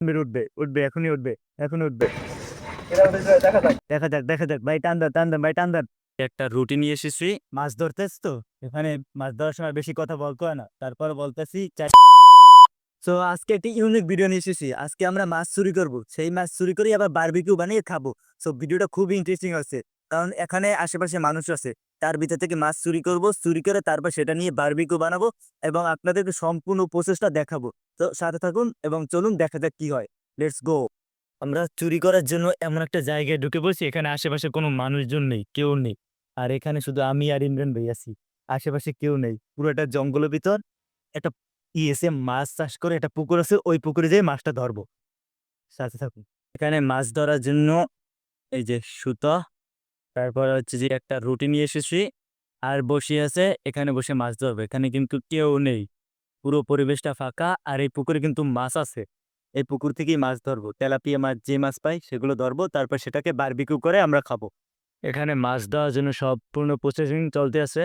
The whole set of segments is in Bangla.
উঠবে উঠবে এখনই উঠবে এখনই উঠবে। দেখা যাক। দেখা যাক ভাই টান দেন টান দেন ভাই টান দেন একটা রুটি নিয়ে এসেছি। মাছ ধরতেছ তো? এখানে মাছ ধরার সময় বেশি কথা বলতে না? তারপর বলতেছি তো আজকে একটি ইউনিক ভিডিও নিয়ে এসেছি। আজকে আমরা মাছ চুরি করব। সেই মাছ চুরি করে আবার বারবিকিউ বানিয়ে খাব। সো ভিডিওটা খুব ইন্টারেস্টিং আছে কারণ এখানে আশেপাশে মানুষ আছে। তার ভিতর থেকে মাছ চুরি করব, চুরি করে তারপর সেটা নিয়ে বারবিকিউ বানাবো এবং আপনাদেরকে সম্পূর্ণ প্রসেসটা দেখাবো। তো সাথে থাকুন এবং চলুন দেখা যাক কি হয়। লেটস গো আমরা চুরি করার জন্য এমন একটা জায়গায় ঢুকে পড়ছি, এখানে আশেপাশে কোনো মানুষজন নেই, কেউ নেই। আর এখানে শুধু আমি আর ইমরান ভাই আছি। আশেপাশে কেউ নেই। পুরোটা জঙ্গলের ভিতর একটা ই এসে মাছ চাষ করে একটা পুকুর আছে, ওই পুকুরে যেয়ে মাছটা ধরবো। সাথে থাকুন। এখানে মাছ ধরার জন্য এই যে সুতো তারপর হচ্ছে যে একটা রুটি নিয়ে এসেছি। আর বসে আছে, এখানে বসে মাছ ধরবে। এখানে কিন্তু কেউ নেই। পুরো পরিবেশটা ফাঁকা। আর এই পুকুরে কিন্তু মাছ আছে। এই পুকুর থেকেই মাছ ধরবো। তেলাপিয়া মাছ, যে মাছ পাই, সেগুলো ধরবো। তারপর সেটাকে বারবিকিউ করে আমরা খাব। এখানে মাছ দেওয়ার জন্য সম্পূর্ণ প্রসেসিং চলতে আছে।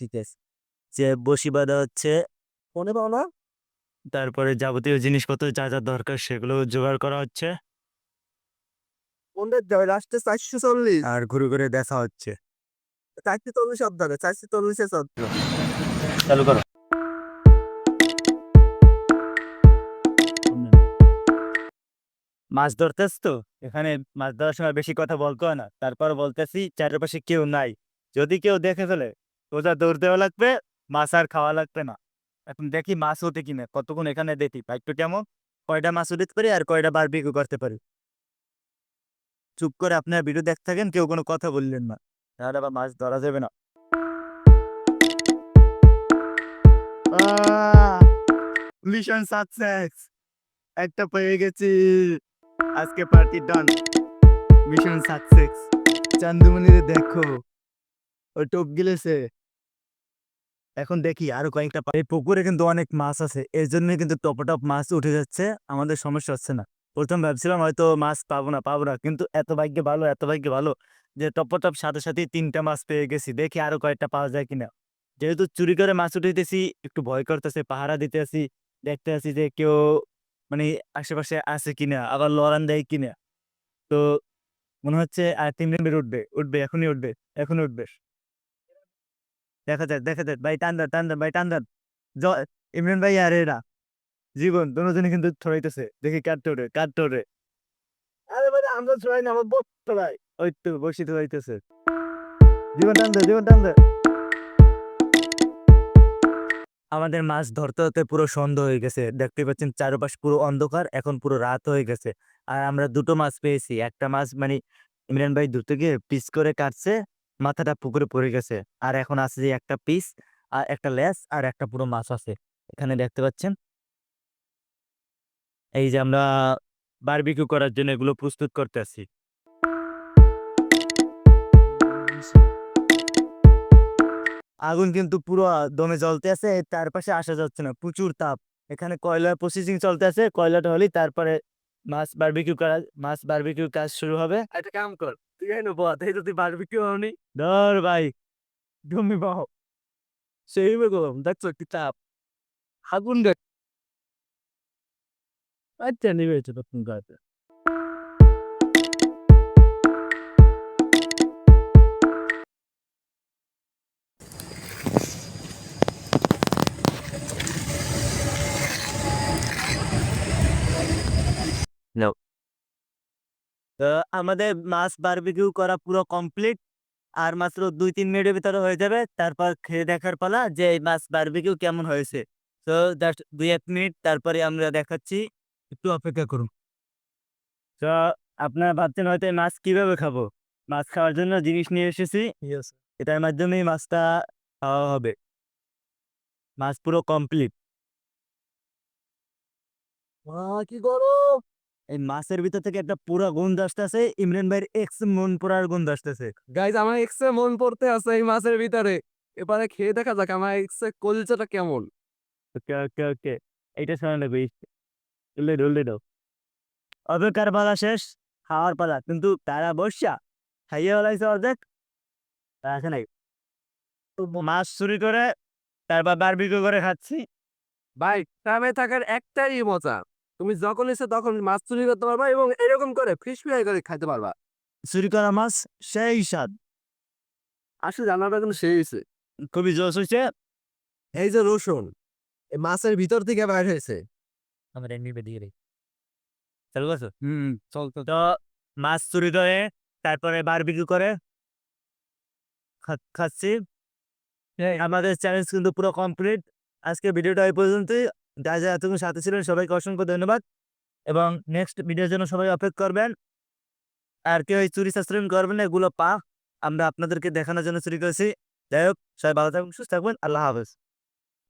ঠিক আছে। যে বসি বাঁধা হচ্ছে মনে পাও না। তারপরে যাবতীয় জিনিসপত্র যা যা দরকার, সেগুলো জোগাড় করা হচ্ছে। যাবে লাস্টে চারশো চল্লিশ। আর ঘুরে ঘুরে দেখা হচ্ছে। চারশো চল্লিশ চারশো চল্লিশে শব্দ চালু করো। মাছ ধরতেছ তো? এখানে মাছ ধরার সময় বেশি কথা বলতো না? তারপর বলতেছি চারপাশে কেউ নাই। যদি কেউ দেখে ফেলে সোজা দৌড় দেওয়া লাগবে মাছ আর খাওয়া লাগবে না। এখন দেখি মাছ ওঠে কিনা কতক্ষণ এখানে দেখি পাইপটা কেমন? কয়টা মাছ উঠিতে পারি আর কয়টা বারবিকু করতে পারি? চুপ করে আপনার ভিডিও দেখতে থাকেন, কেউ কোনো কথা বললেন না। তাহলে আবার মাছ ধরা যাবে না। মিশন সাকসেস একটা পেয়ে গেছি। আজকে পার্টি ডান মিশন সাকসেস চান্দুমণিরে দেখো। ও টোপ গিলেছে। এখন দেখি আরও কয়েকটা পুকুরে কিন্তু অনেক মাছ আছে। এর জন্য কিন্তু টপ টপ মাছ উঠে যাচ্ছে। আমাদের সমস্যা হচ্ছে না। প্রথম ভাবছিলাম হয়তো মাছ পাবো না পাবো না। কিন্তু এত ভাগ্যে ভালো, এত ভাগ্যে ভালো যে টপ টপ সাথে সাথে তিনটা মাছ পেয়ে গেছি। দেখি আরও কয়েকটা পাওয়া যায় কিনা। যেহেতু চুরি করে মাছ উঠাইতেছি, একটু ভয় করতেছে, পাহারা দিতে আসি দেখতে আসি যে কেউ মানে আশেপাশে আছে কিনা, আবার লড়ান দেয় কিনা। তো মনে হচ্ছে আর তিন দিন বের উঠবে উঠবে, এখনই উঠবে এখনই উঠবে। দেখা যাক দেখা যাক। ভাই টান দেন টান দেন, ভাই টান দেন। ইমরান ভাই আর এরা। জীবন দুজনে কিন্তু ছড়াইতেছে। দেখি কাটতে ওঠে আরে ভাই আমরা ছড়াই না আমার বোট ছড়াই ওই তো বসি ছড়াইতেছে। জীবন টান দে জীবন টান দে। আমাদের মাছ ধরতে ধরতে পুরো সন্ধ্যা হয়ে গেছে। দেখতে পাচ্ছেন চারপাশ পুরো অন্ধকার এখন পুরো রাত হয়ে গেছে। আর আমরা দুটো মাছ পেয়েছি। একটা মাছ মানে ইমরান ভাই ধরতে গিয়ে পিস করে কাটছে মাথাটা পুকুরে পড়ে গেছে। আর এখন আছে যে একটা পিস আর একটা লেস আর একটা পুরো মাছ আছে। এখানে দেখতে পাচ্ছেন এই যে আমরা বারবিকিউ করার জন্য এগুলো প্রস্তুত করতে আছি। আগুন কিন্তু পুরো দমে জ্বলতে আছে তার পাশে আসা যাচ্ছে না প্রচুর তাপ। এখানে কয়লার প্রসেসিং চলতে আছে কয়লাটা হলেই তারপরে মাছ বারবিকিউ করা মাছ বারবিকিউ কাজ শুরু হবে। একটা কাম কর তুই এই নেব তাই তো তুই পারবি কেউ হনি ধর ভাই জমি বাহ। সেই বেগম দেখছ কি তাপ। আগুন নিবে তখন গাছে নাও তো আমাদের মাছ বারবিকিউ করা পুরো কমপ্লিট আর মাত্র দুই, তিন মিনিটের ভিতরে হয়ে যাবে। তারপর খেয়ে দেখার পালা যে এই মাছ বারবিকিউ কেমন হয়েছে। তো জাস্ট দুই, এক মিনিট, তারপরে আমরা দেখাচ্ছি। একটু অপেক্ষা করুন। তো আপনারা ভাবছেন হয়তো মাছ কীভাবে খাব? মাছ খাওয়ার জন্য জিনিস নিয়ে এসেছি। এটার মাধ্যমেই মাছটা খাওয়া হবে। মাছ পুরো কমপ্লিট। কি এই মাছের ভিতর থেকে একটা পুরো গন্ধ আসতেছে ইমরান ভাইয়ের এক্স মন পোড়ার গন্ধ আসতেছে। গাইজ আমার এক্সে মন পড়তে আছে এই মাছের ভিতরে। এবারে খেয়ে দেখা যাক আমার এক্সে কলচাটা কেমন। ওকে ওকে ওকে। এইটা শোনা লাগবে দাও দাও অপেক্ষার পালা শেষ খাওয়ার পালা কিন্তু তারা বসা খাইয়ে বলাইছে অর্ধেক আছে নাই। মাছ চুরি করে তারপর বারবিকিউ করে খাচ্ছি। ভাই গ্রামে থাকার একটাই মজা তুমি যখন ইচ্ছে তখন মাছ চুরি করতে পারবা এবং এরকম করে ফিশ ফ্রাই করে খাইতে পারবা। চুরি করা মাছ সেই স্বাদ। আসলে জানাটা কিন্তু সেই হয়েছে খুবই জোশ হয়েছে এই যে রসুন এই মাছের ভিতর থেকে বাইর হয়েছে। আমার এমনি বেরিয়ে রে চালু করছ হুম চল তো মাছ চুরি করে তারপরে বারবিকিউ করে খাচ্ছি আমাদের চ্যালেঞ্জ কিন্তু পুরো কমপ্লিট আজকে ভিডিওটা এই পর্যন্তই। যা যা এতক্ষণ সাথে ছিলেন সবাইকে অসংখ্য ধন্যবাদ। এবং নেক্সট ভিডিওর জন্য সবাই অপেক্ষা করবেন। আর কেউ এই চুরি সাশ্রম করবেন না এগুলো পা। আমরা আপনাদেরকে দেখানোর জন্য চুরি করেছি। যাই হোক সবাই ভালো থাকবেন সুস্থ থাকবেন আল্লাহ হাফেজ।